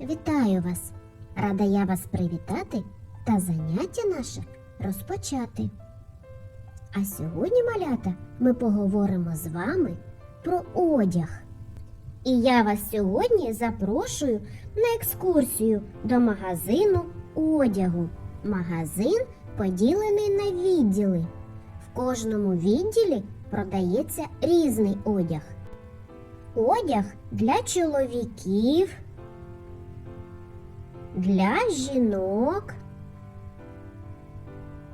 Вітаю вас! Рада я вас привітати та заняття наше розпочати. А сьогодні, малята, ми поговоримо з вами про одяг. І я вас сьогодні запрошую на екскурсію до магазину одягу. Магазин поділений на відділи. В кожному відділі продається різний одяг. Одяг для чоловіків, для жінок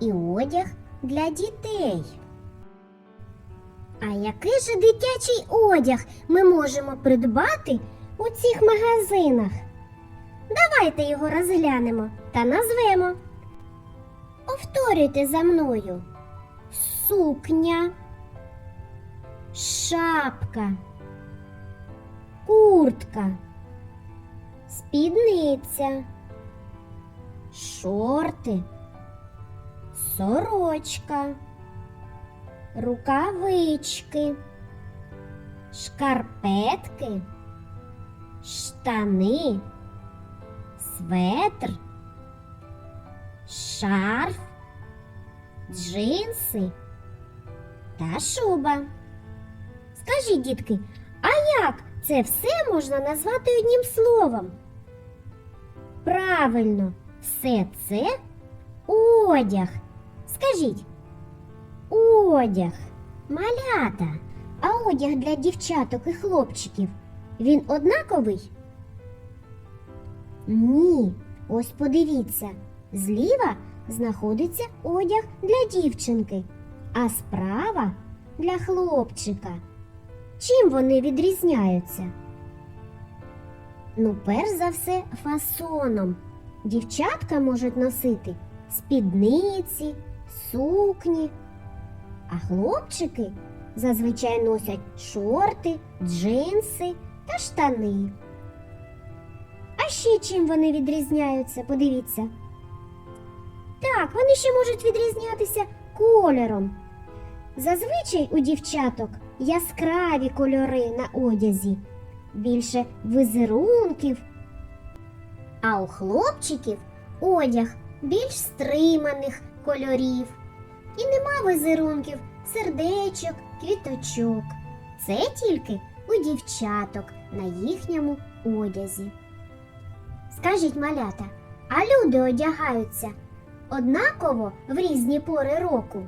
і одяг для дітей. А який же дитячий одяг ми можемо придбати у цих магазинах? Давайте його розглянемо та назвемо. Повторюйте за мною. Сукня, шапка, куртка, спідниця, шорти, сорочка, рукавички, шкарпетки, штани, светр, шарф, джинси. Та шуба. Скажіть, дітки, а як це все можна назвати одним словом? Правильно, все це одяг. Скажіть, одяг, малята. А одяг для дівчаток і хлопчиків він однаковий? Ні. Ось подивіться, зліва знаходиться одяг для дівчинки, а справа для хлопчика. Чим вони відрізняються? Ну, перш за все, фасоном. Дівчатка можуть носити спідниці, сукні, а хлопчики зазвичай носять шорти, джинси та штани. А ще чим вони відрізняються? Подивіться. Так, вони ще можуть відрізнятися кольором. Зазвичай у дівчаток яскраві кольори на одязі, більше візерунків. А у хлопчиків одяг більш стриманих кольорів. І нема візерунків, сердечок, квіточок. Це тільки у дівчаток на їхньому одязі. Скажіть, малята, а люди одягаються однаково в різні пори року?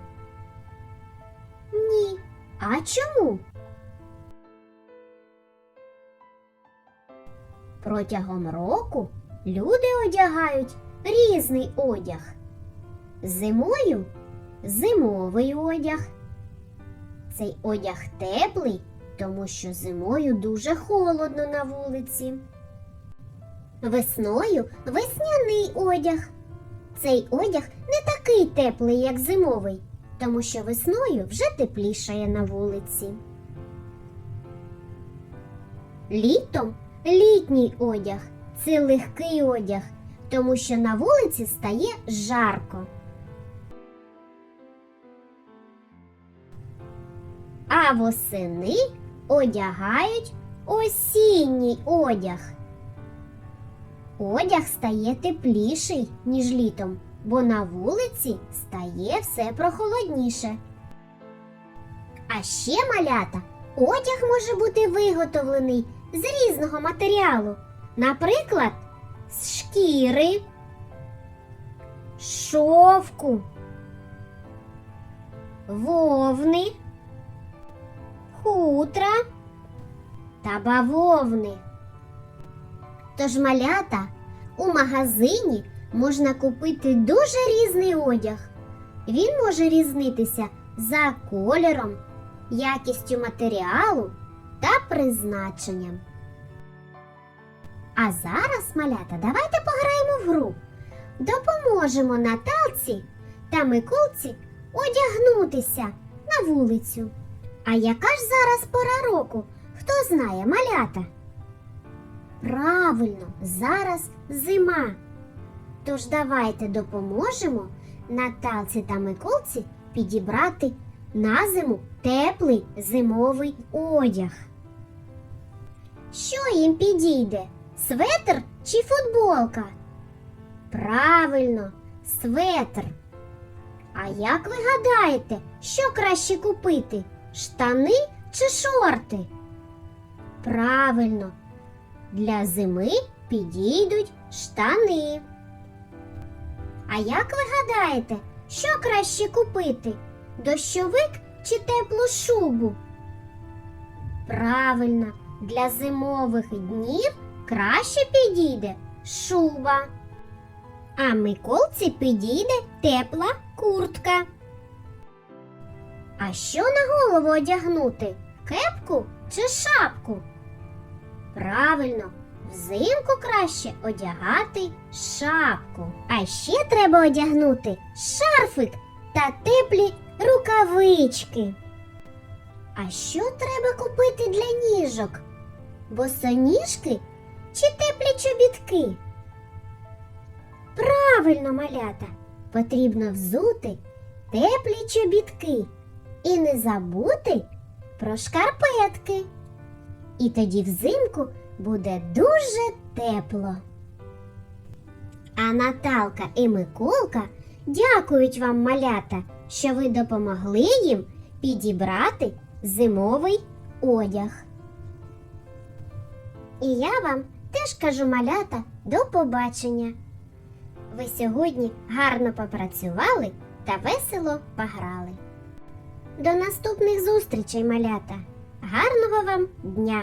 Ні. А чому? Протягом року люди одягають різний одяг. Зимою зимовий одяг. Цей одяг теплий, тому що зимою дуже холодно на вулиці. Весною весняний одяг. Цей одяг не такий теплий, як зимовий, тому що весною вже теплішає на вулиці. Літом літній одяг це легкий одяг, тому що на вулиці стає жарко. А восени одягають осінній одяг. Одяг стає тепліший, ніж літом, бо на вулиці стає все прохолодніше. А ще малята, одяг може бути виготовлений з різного матеріалу, наприклад, з шкіри, шовку, вовни, хутра та бавовни. Тож малята у магазині можна купити дуже різний одяг. Він може різнитися за кольором, якістю матеріалу та призначенням. А зараз, малята, давайте пограємо в гру. Допоможемо Наталці та Миколці одягнутися на вулицю. А яка ж зараз пора року? Хто знає малята? Правильно, зараз зима. Тож давайте допоможемо Наталці та Миколці підібрати на зиму теплий зимовий одяг. Що їм підійде? Светр чи футболка? Правильно, светр. А як ви гадаєте, що краще купити? Штани чи шорти? Правильно, для зими підійдуть штани. А як ви гадаєте, що краще купити? Дощовик чи теплу шубу? Правильно, для зимових днів краще підійде шуба. А Миколці підійде тепла куртка. А що на голову одягнути? Кепку чи шапку? Правильно, взимку краще одягати шапку. А ще треба одягнути шарфик та теплі рукавички. А що треба купити для ніжок? Босоніжки чи теплі чобітки? Правильно, малята, потрібно взути теплі чобітки і не забути про шкарпетки. І тоді взимку буде дуже тепло. А Наталка і Миколка дякують вам, малята, що ви допомогли їм підібрати зимовий одяг. І я вам теж кажу, малята, до побачення. Ви сьогодні гарно попрацювали та весело пограли. До наступних зустрічей, малята! Гарного вам дня!